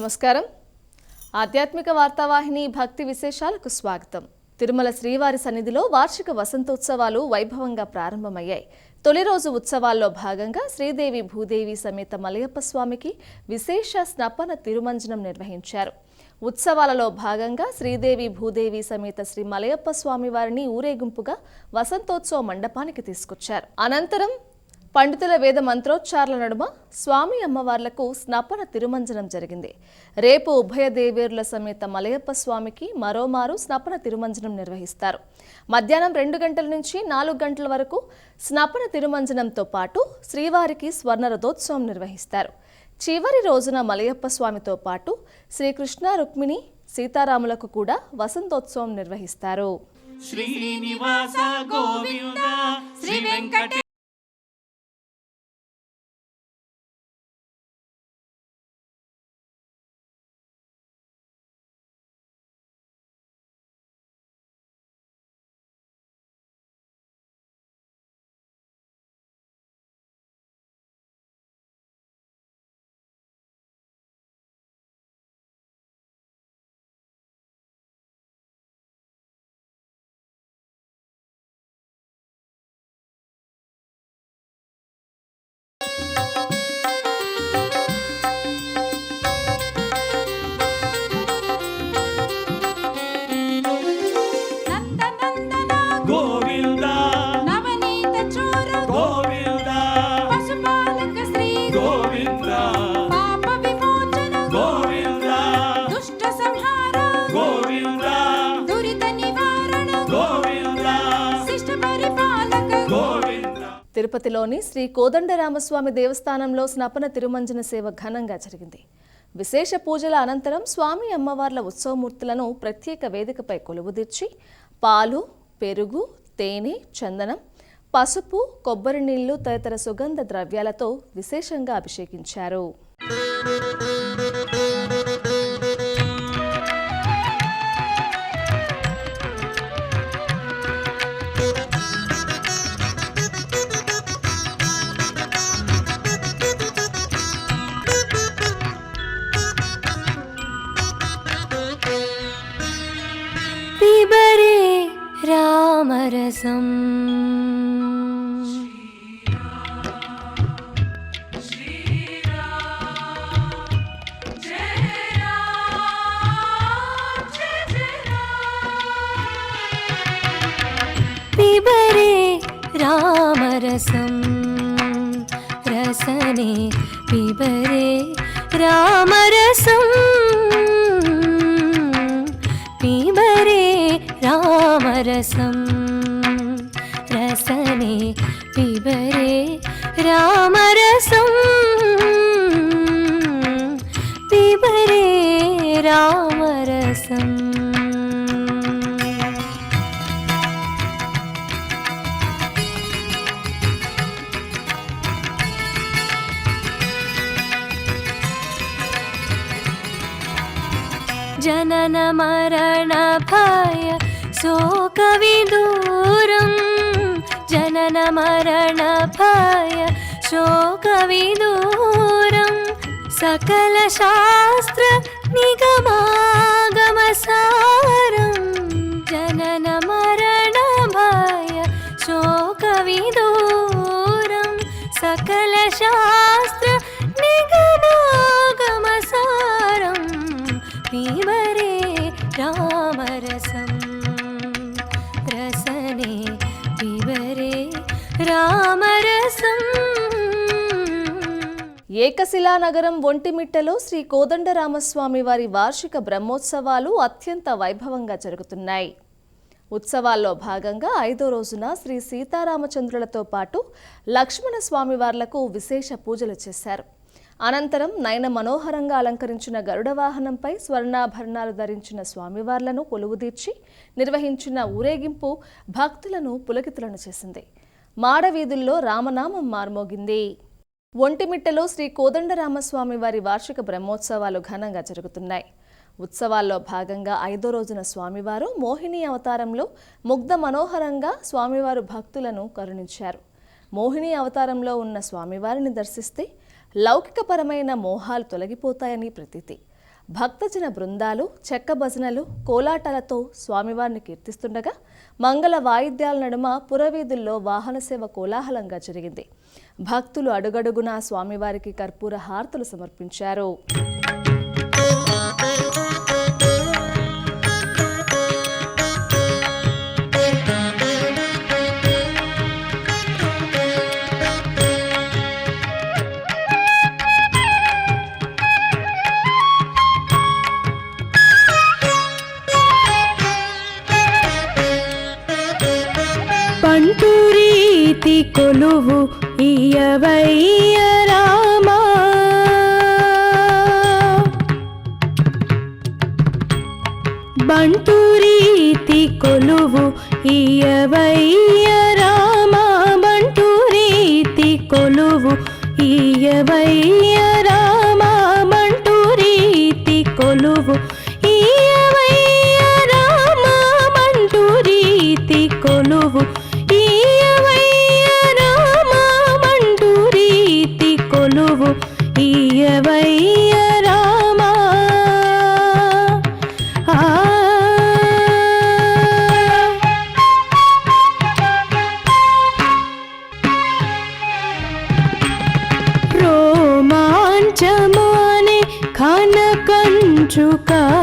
నమస్కారం. ఆధ్యాత్మిక వార్తావాహిని భక్తి విశేషాలకు స్వాగతం. తిరుమల శ్రీవారి సన్నిధిలో వార్షిక వసంతోత్సవాలు వైభవంగా ప్రారంభమయ్యాయి. తొలి రోజు ఉత్సవాల్లో భాగంగా శ్రీదేవి భూదేవి సమేత మలయప్ప స్వామికి విశేష స్నపన తిరుమంజనం నిర్వహించారు. ఉత్సవాలలో భాగంగా శ్రీదేవి భూదేవి సమేత శ్రీ మలయప్ప స్వామి వారిని ఊరేగింపుగా వసంతోత్సవ మండపానికి తీసుకొచ్చారు. అనంతరం పండితుల వేద మంత్రోచ్చారణ నడుమ స్వామి అమ్మవార్లకు స్నపన తిరుమంజనం జరిగింది. రేపు ఉభయ దేవేరుల సమేత మలయప్ప స్వామికి మరోమారు స్నపన తిరుమంజనం నిర్వహిస్తారు. మధ్యాహ్నం రెండు గంటల నుంచి నాలుగు గంటల వరకు స్నపన తిరుమంజనంతో పాటు శ్రీవారికి స్వర్ణ రథోత్సవం నిర్వహిస్తారు. చివరి రోజున మలయప్ప స్వామితో పాటు శ్రీకృష్ణ రుక్మిణి సీతారాములకు కూడా వసంతోత్సవం నిర్వహిస్తారు. శ్రీనివాస గోవింద శ్రీ వెంకట తిరుపతిలోని శ్రీ కోదండరామస్వామి దేవస్థానంలో స్నపన తిరుమంజన సేవ ఘనంగా జరిగింది. విశేష పూజల అనంతరం స్వామి అమ్మవార్ల ఉత్సవమూర్తులను ప్రత్యేక వేదికపై కొలువుదీర్చి పాలు పెరుగు తేనె చందనం పసుపు కొబ్బరి నీళ్ళు తదితర సుగంధ ద్రవ్యాలతో విశేషంగా అభిషేకించారు. ദിവസം. പിബരേ രാമരസം. രസനെ പിബരേ രാമരസം. പീബരേ രാമരസം. रामरसं पिबरे रामरसम् जनन जनन मरण भय शोकविदूरं सकलशास्त्र ఏకశిలా నగరం ఒంటిమిట్టలో శ్రీ కోదండరామస్వామి వారి వార్షిక బ్రహ్మోత్సవాలు అత్యంత వైభవంగా జరుగుతున్నాయి. ఉత్సవాల్లో భాగంగా ఐదో రోజున శ్రీ సీతారామచంద్రులతో పాటు లక్ష్మణ స్వామివార్లకు విశేష పూజలు చేశారు. అనంతరం నయన మనోహరంగా అలంకరించిన గరుడ వాహనంపై స్వర్ణాభరణాలు ధరించిన స్వామివార్లను కొలువుదీర్చి నిర్వహించిన ఊరేగింపు భక్తులను పులకితులను చేసింది. మాడవీధుల్లో రామనామం మార్మోగింది. ఒంటిమిట్టలో శ్రీ కోదండరామస్వామి వారి వార్షిక బ్రహ్మోత్సవాలు ఘనంగా జరుగుతున్నాయి. ఉత్సవాల్లో భాగంగా ఐదో రోజున స్వామివారు మోహిని అవతారంలో ముగ్ధ మనోహరంగా స్వామివారు భక్తులను కరుణించారు. మోహిని అవతారంలో ఉన్న స్వామివారిని దర్శిస్తే లౌకికపరమైన మోహాలు తొలగిపోతాయని ప్రతీతి. భక్తజన బృందాలు చెక్క భజనలు కోలాటాలతో స్వామివారిని కీర్తిస్తుండగా మంగళ వాయిద్యాల నడుమ పురవీధుల్లో వాహన సేవ కోలాహలంగా జరిగింది. భక్తులు అడుగడుగునా స్వామివారికి కర్పూర హారతులు సమర్పించారు. ఇయవయ్య শুকা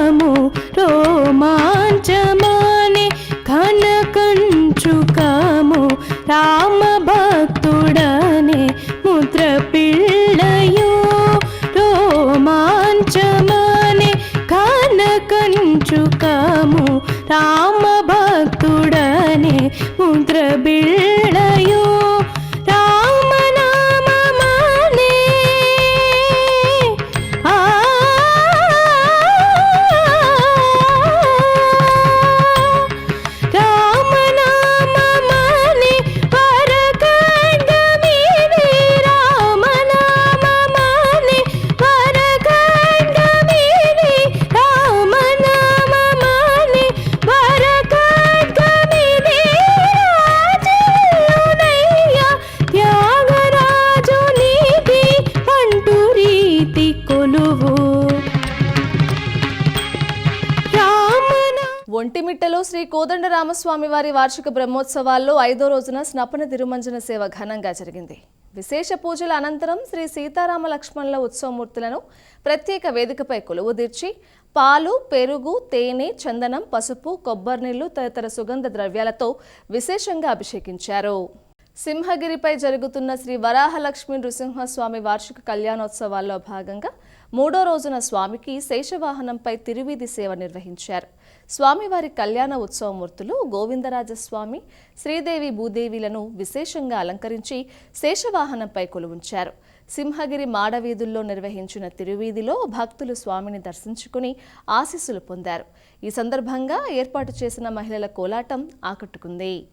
ఒంటిమిట్టలో శ్రీ కోదండరామస్వామి వారి వార్షిక బ్రహ్మోత్సవాల్లో ఐదో రోజున స్నపన తిరుమంజన సేవ ఘనంగా జరిగింది. విశేష పూజల అనంతరం శ్రీ సీతారామ లక్ష్మణుల ఉత్సవమూర్తులను ప్రత్యేక వేదికపై కొలువుదీర్చి పాలు పెరుగు తేనె చందనం పసుపు కొబ్బరి నీళ్ళు తదితర సుగంధ ద్రవ్యాలతో విశేషంగా అభిషేకించారు. సింహగిరిపై జరుగుతున్న శ్రీ వరాహలక్ష్మి నృసింహస్వామి వార్షిక కళ్యాణోత్సవాల్లో భాగంగా మూడో రోజున స్వామికి శేషవాహనంపై తిరువీధి సేవ నిర్వహించారు. స్వామివారి కళ్యాణ ఉత్సవమూర్తులు గోవిందరాజస్వామి శ్రీదేవి భూదేవిలను విశేషంగా అలంకరించి శేషవాహనంపై కొలువుంచారు. సింహగిరి మాడవీధుల్లో నిర్వహించిన తిరువీధిలో భక్తులు స్వామిని దర్శించుకుని ఆశీస్సులు పొందారు. ఈ సందర్భంగా ఏర్పాటు చేసిన మహిళల కోలాటం ఆకట్టుకుంది.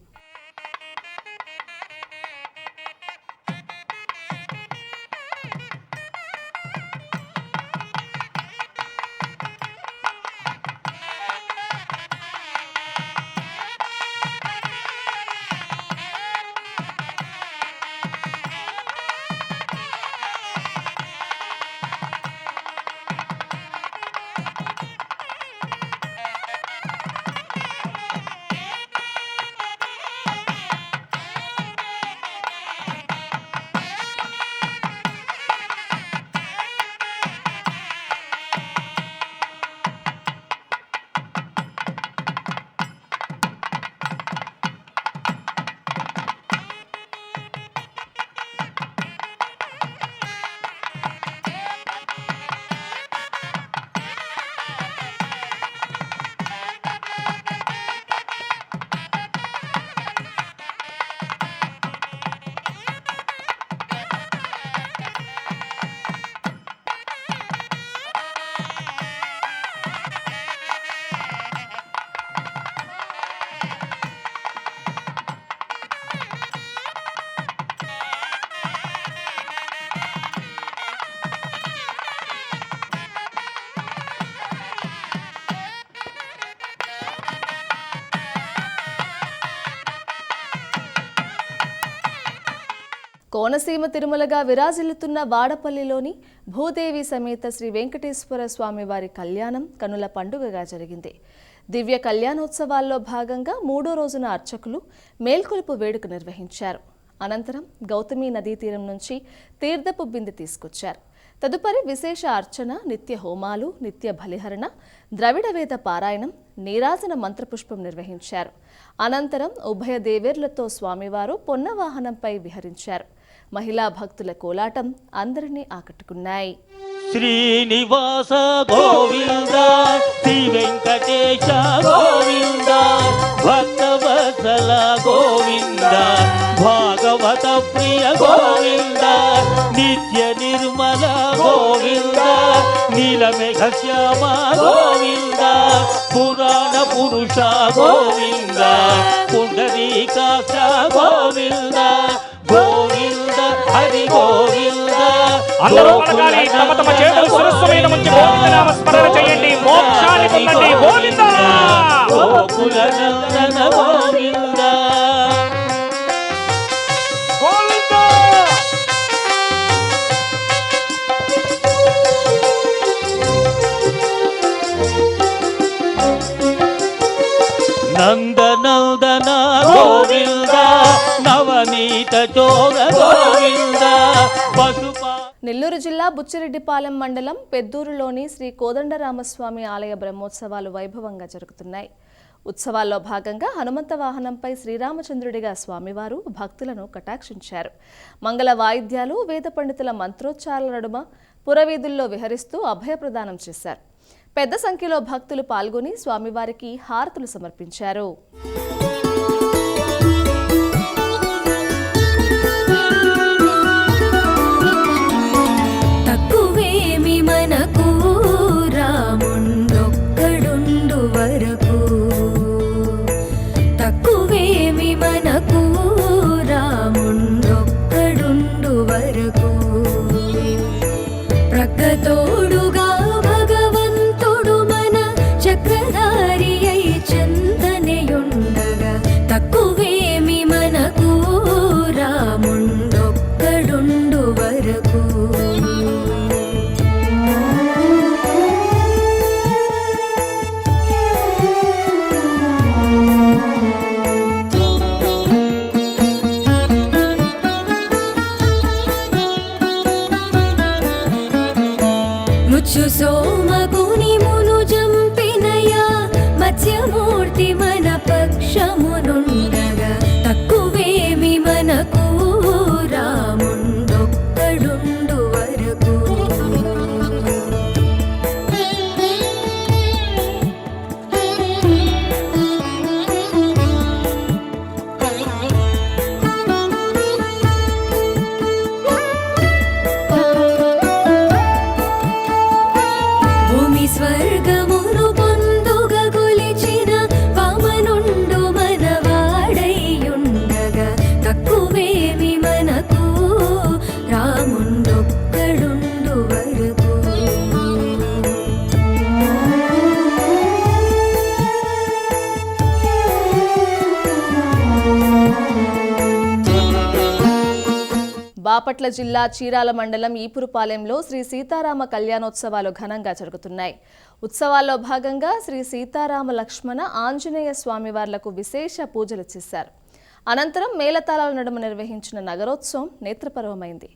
కోనసీమ తిరుమలగా విరాజిల్లుతున్న వాడపల్లిలోని భూదేవి సమేత శ్రీ వెంకటేశ్వర స్వామివారి కళ్యాణం కనుల పండుగగా జరిగింది. దివ్య కళ్యాణోత్సవాల్లో భాగంగా మూడో రోజున అర్చకులు మేల్కొలుపు వేడుక నిర్వహించారు. అనంతరం గౌతమి నదీ తీరం నుంచి తీర్థపు బిందె తీసుకొచ్చారు. తదుపరి విశేష అర్చన నిత్య హోమాలు నిత్య బలిహరణ ద్రవిడ వేద పారాయణం నీరాజన మంత్రపుష్పం నిర్వహించారు. అనంతరం ఉభయ దేవేర్లతో స్వామివారు పొన్నవాహనంపై విహరించారు. మహిళా భక్తుల కోలాటం అందరినీ ఆకట్టుకున్నాయి. శ్రీనివాస గోవింద శ్రీ వెంకటేశ గోవింద భక్తవత్సల గోవింద భాగవత ప్రియ గోవింద నిత్య నిర్మల గోవింద నీలమేఘ శ్యామ గోవింద పురాణ పురుష గోవింద పుండరీకాక్ష గోవింద గోవింద గోవింద అందరూ పలకాలి. తమ తమ చేతులు శిరస్సు మీద ఉంచి గోవిందనామ స్మరణ చేయండి. మోక్షాన్ని పొందండి. గోవింద. గోకుల నందన గోవింద. గోవింద! నెల్లూరు జిల్లా బుచ్చిరెడ్డిపాలెం మండలం పెద్దూరులోని శ్రీ కోదండరామస్వామి ఆలయ బ్రహ్మోత్సవాలు వైభవంగా జరుగుతున్నాయి. ఉత్సవాల్లో భాగంగా హనుమంత వాహనంపై శ్రీరామచంద్రుడిగా స్వామివారు భక్తులను కటాక్షించారు. మంగళ వాయిద్యాలు వేద పండితుల మంత్రోచ్చారాల నడుమ పురవీధుల్లో విహరిస్తూ అభయప్రదానం చేశారు. పెద్ద సంఖ్యలో భక్తులు పాల్గొని స్వామివారికి హారతులు సమర్పించారు. తోడు బాపట్ల జిల్లా చీరాల మండలం ఈపురుపాలెంలో శ్రీ సీతారామ కళ్యాణోత్సవాలు ఘనంగా జరుగుతున్నాయి. ఉత్సవాల్లో భాగంగా శ్రీ సీతారామ లక్ష్మణ ఆంజనేయ స్వామివార్లకు విశేష పూజలు చేశారు. అనంతరం మేళతాళాల నడుమ నిర్వహించిన నగరోత్సవం నేత్రపర్వమైంది.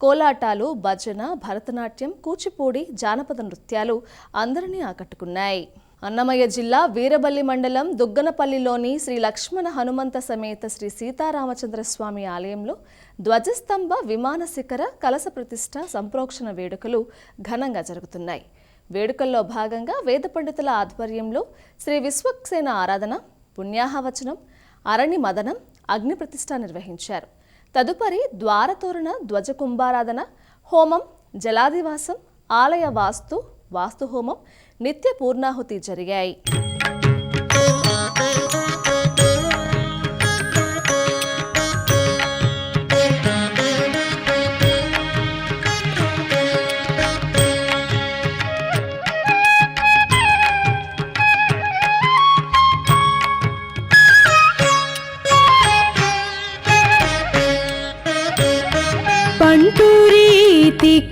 కోలాటాలు భజన భరతనాట్యం కూచిపూడి జానపద నృత్యాలు అందరినీ ఆకట్టుకున్నాయి. అన్నమయ్య జిల్లా వీరబల్లి మండలం దుగ్గనపల్లిలోని శ్రీ లక్ష్మణ హనుమంత సమేత శ్రీ సీతారామచంద్ర స్వామి ఆలయంలో ధ్వజస్తంభ విమాన శిఖర కలస ప్రతిష్ట సంప్రోక్షణ వేడుకలు ఘనంగా జరుగుతున్నాయి. వేడుకల్లో భాగంగా వేద పండితుల ఆధ్వర్యంలో శ్రీ విశ్వక్సేన ఆరాధన పుణ్యాహవచనం అరణి మదనం అగ్ని ప్రతిష్ట నిర్వహించారు. తదుపరి ద్వారతోరణ ధ్వజ కుంభారాధన హోమం జలాదివాసం ఆలయ వాస్తు వాస్తు హోమం నిత్య పూర్ణాహుతి జరిగాయి.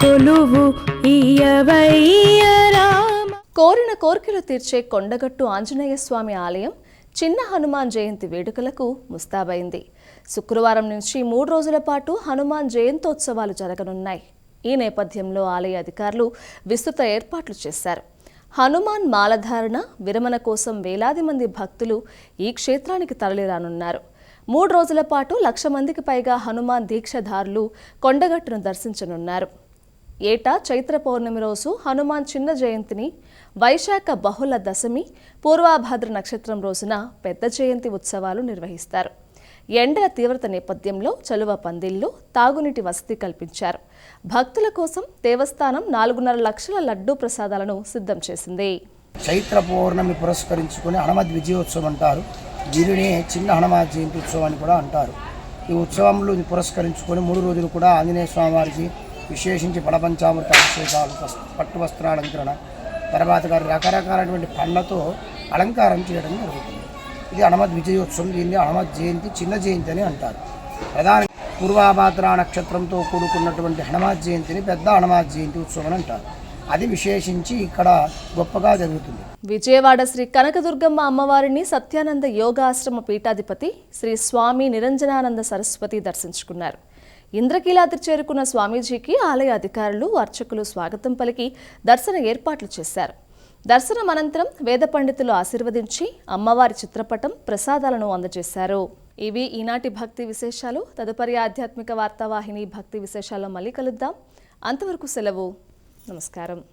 కొలువు ఇయవయ్యరా కోరిన కోరికలు తీర్చే కొండగట్టు ఆంజనేయ స్వామి ఆలయం చిన్న హనుమాన్ జయంతి వేడుకలకు ముస్తాబైంది. శుక్రవారం నుంచి మూడు రోజుల పాటు హనుమాన్ జయంతోత్సవాలు జరగనున్నాయి. ఈ నేపథ్యంలో ఆలయ అధికారులు విస్తృత ఏర్పాట్లు చేశారు. హనుమాన్ మాలధారణ విరమణ కోసం వేలాది మంది భక్తులు ఈ క్షేత్రానికి తరలిరానున్నారు. మూడు రోజుల పాటు లక్ష మందికి పైగా హనుమాన్ దీక్షధారులు కొండగట్టును దర్శించనున్నారు. ఏటా చైత్ర పౌర్ణమి రోజు హనుమాన్ చిన్న జయంతిని వైశాఖ బహుళ దశమి పూర్వాభాద్ర నక్షత్రం రోజున పెద్ద జయంతి ఉత్సవాలు నిర్వహిస్తారు. ఎండల తీవ్రత నేపథ్యంలో చలువ పందిళ్ళు తాగునీటి వసతి కల్పించారు. భక్తుల కోసం దేవస్థానం నాలుగున్నర లక్షల లడ్డూ ప్రసాదాలను సిద్ధం చేసింది. చైత్ర పౌర్ణమి పురస్కరించుకొని హనుమద్ విజయోత్సవం అంటారు. దీనిని చిన్న హనుమాన్ జయంతి ఉత్సవం అని కూడా అంటారు. ఈ ఉత్సవంలో పురస్కరించుకొని మూడు రోజులు కూడా ఆంజనేయ స్వామివారికి విశేషించి బలపంచామృత అభిషేకాలు పట్టు వస్త్రాలంకరణ తర్వాత గారు రకరకాలైనటువంటి పండ్లతో అలంకారం చేయడం జరుగుతుంది. ఇది హనుమద్ విజయోత్సవం దీన్ని హనుమద్ జయంతి చిన్న జయంతి అని అంటారు. ప్రధాన పూర్వాభాద్ర నక్షత్రంతో కూడుకున్నటువంటి హనుమత్ జయంతిని పెద్ద హనుమత్ జయంతి ఉత్సవం అని అంటారు. అది విశేషించి ఇక్కడ గొప్పగా జరుగుతుంది. విజయవాడ శ్రీ కనకదుర్గమ్మ అమ్మవారిని సత్యానంద యోగాశ్రమ పీఠాధిపతి శ్రీ స్వామి నిరంజనానంద సరస్వతి దర్శించుకున్నారు. ఇంద్రకీలాద్రి చేరుకున్న స్వామీజీకి ఆలయ అధికారులు అర్చకులు స్వాగతం పలికి దర్శన ఏర్పాట్లు చేశారు. దర్శనం అనంతరం వేద పండితులు ఆశీర్వదించి అమ్మవారి చిత్రపటం ప్రసాదాలను అందజేశారు. ఇవి ఈనాటి భక్తి విశేషాలు. తదుపరి ఆధ్యాత్మిక వార్తావాహిని భక్తి విశేషాల్లో మళ్ళీ కలుద్దాం. అంతవరకు సెలవు. నమస్కారం.